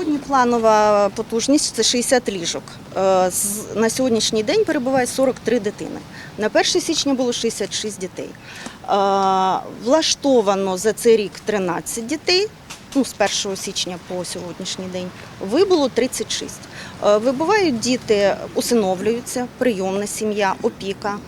сьогодні планова потужність це 60 ліжок. Е, На сьогоднішній день перебуває 43 дитини. На 1 січня було 66 дітей. Е, Влаштовано за цей рік 13 дітей. Ну, з 1 січня по сьогоднішній день вибуло 36. Е, Вибувають діти, усиновлюються, прийомна сім'я, опіка.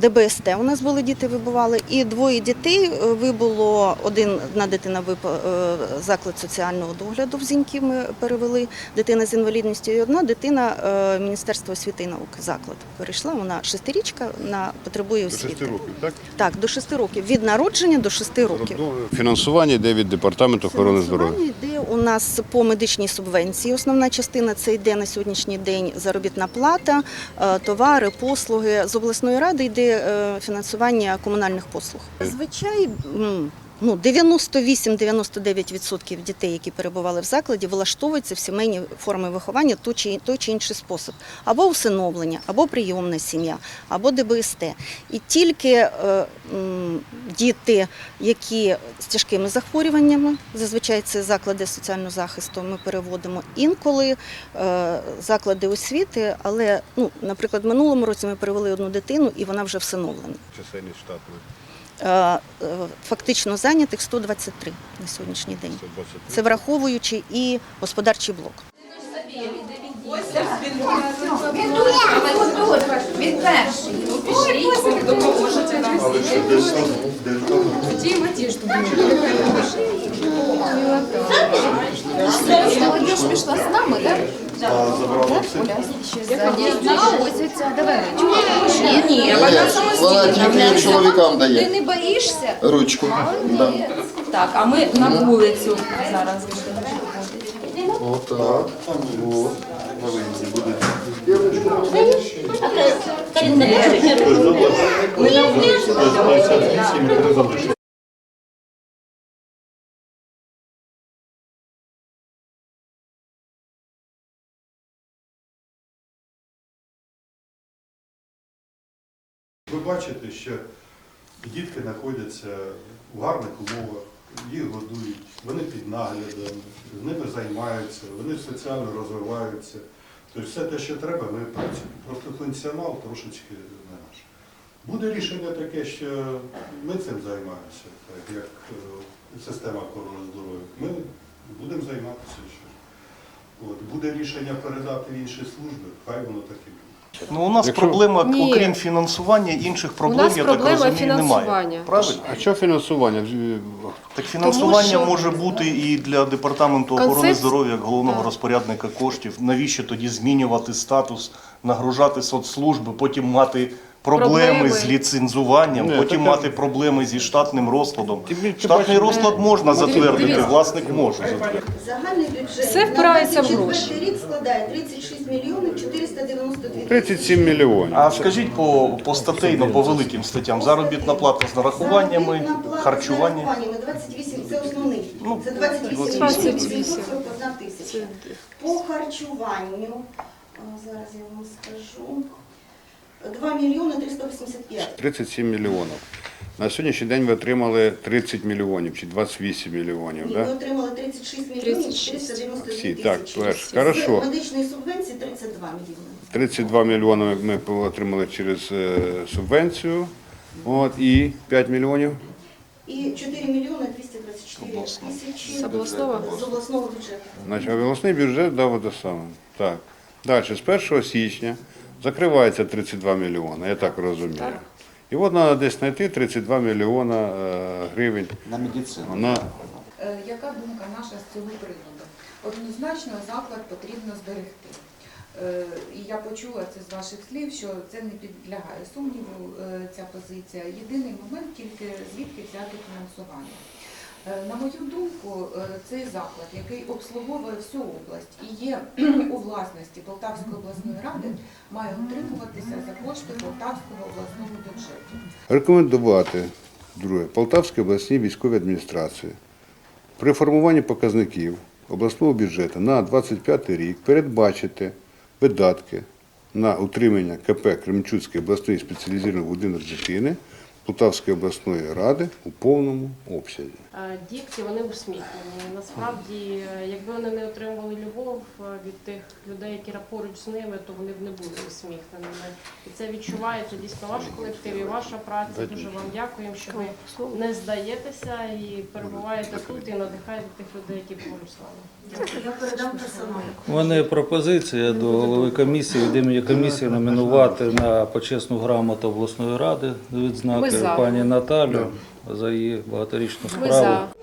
ДБСТ у нас були діти вибували, і двоє дітей е, вибуло. Один одна дитина випа е, заклад соціального догляду в Зіньків ми перевели. Дитина з інвалідністю, і одна дитина е, Міністерства освіти і науки заклад перейшла. Вона шестирічка, вона потребує До освіти. 6 років, так? Так, до шести років. Від народження до шести років. Фінансування йде від департаменту охорони здоров'я. Фінансування йде у нас по медичній субвенції. Основна частина це йде на сьогоднішній день заробітна плата, товари, послуги. Обласної ради йде е, фінансування комунальних послуг. Зазвичай ну, 98-99% дітей, які перебували в закладі, влаштовуються в сімейні форми виховання той чи, той чи інший спосіб. Або усиновлення, або прийомна сім'я, або ДБСТ. І тільки е, діти, які з тяжкими захворюваннями, зазвичай це заклади соціального захисту, ми переводимо інколи е, заклади освіти, але, ну, наприклад, в минулому році ми перевели одну дитину і вона вже всиновлена. Чисельність штатної Е, е, Фактично зайнятих 123 на сьогоднішній день. 123. Це враховуючи і господарчий блок. Він перший. Пішли, допоможете нам. Діма ті, що Молодежь пішла з нами, так? Ось ця, давай ручку. Ні, ні, вона Вона тільки чоловікам Ти дає не боїшся? ручку. Да. Так, а ми на вулицю зараз. Отак. От. На виїзді буде. Ви бачите, що дітки знаходяться у гарних умовах, їх годують, вони під наглядом, з ними займаються, вони соціально розвиваються. Тобто все те, що треба, ми працюємо. Просто функціонал трошечки не наш. Буде рішення таке, що ми цим займаємося, так, як е, система охорони здоров'я. Ми будемо займатися ще. От, буде рішення передати в інші служби, хай воно так і буде. Ну, у нас Якщо- проблема, Ні. окрім фінансування, інших проблем, нас я так проблема розумію, немає. фінансування. Правильно? А що фінансування? Так фінансування що- може бути і для департаменту охорони здоров'я як головного Так. розпорядника коштів. Навіщо тоді змінювати статус, нагружати соцслужби, потім мати проблеми, Проблеми. з ліцензуванням, Ні, потім таке- мати проблеми зі штатним розкладом. Штатний розклад можна затвердити, власник може затвердити. Загальний бюджет Все впирається в гроші. рік складає 36 мільйонів 492 37 мільйонів. А скажіть по, по статейно, по великим статтям, заробітна плата з нарахуваннями, Заробітна плата з харчування. нарахуваннями 28, це основний. Ну, це 28 28. 841 тисяча. По харчуванню, зараз я вам скажу, 2 мільйони 385. 37 мільйонів. На сьогоднішній день ви отримали 30 мільйонів чи 28 мільйонів. Ні, ми отримали 36 мільйонів 36. 492 Всі, тисячі. так, перш, хорошо. З медичної субвенції 32 мільйони. 32 мільйони ми отримали через е, субвенцію. От, і 5 мільйонів. І 4 мільйони 224 Обласного. тисячі З обласного? з обласного бюджету. Значить, обласний бюджет дав те саме. Так. Далі, з 1 січня закривається 32 мільйони, я так розумію. І от треба десь знайти 32 мільйона е, гривень На медицину. на Е, Яка думка наша з цього приводу? Однозначно заклад потрібно зберегти. Е, І я почула це з ваших слів, що це не підлягає сумніву, ця позиція. Єдиний момент тільки звідки взяти фінансування. Е, На мою думку, е, цей заклад, який обслуговує всю область і є у власності Полтавської обласної ради, має утримуватися за кошти Полтавського обласного бюджету. Рекомендувати друге Полтавській обласній військовій адміністрації при формуванні показників обласного бюджету на 25 рік передбачити видатки на утримання КП Кременчуцький обласний спеціалізований будинок дитини Полтавської обласної ради у повному обсязі. дітки вони усміхнені. Насправді, якби вони не отримували любов від тих людей, які поруч з ними, то вони б не були усміхненими. І це відчувається дійсно ваш колектив і ваша праця. Дуже вам дякуємо, що ви не здаєтеся і перебуваєте тут і надихаєте тих людей, які поруч з вами. Я передам персоналу. У мене пропозиція до голови комісії, від імені комісії номінувати на почесну грамоту обласної ради Ми відзнаки за. пані Наталю за її багаторічну Ми справу. за.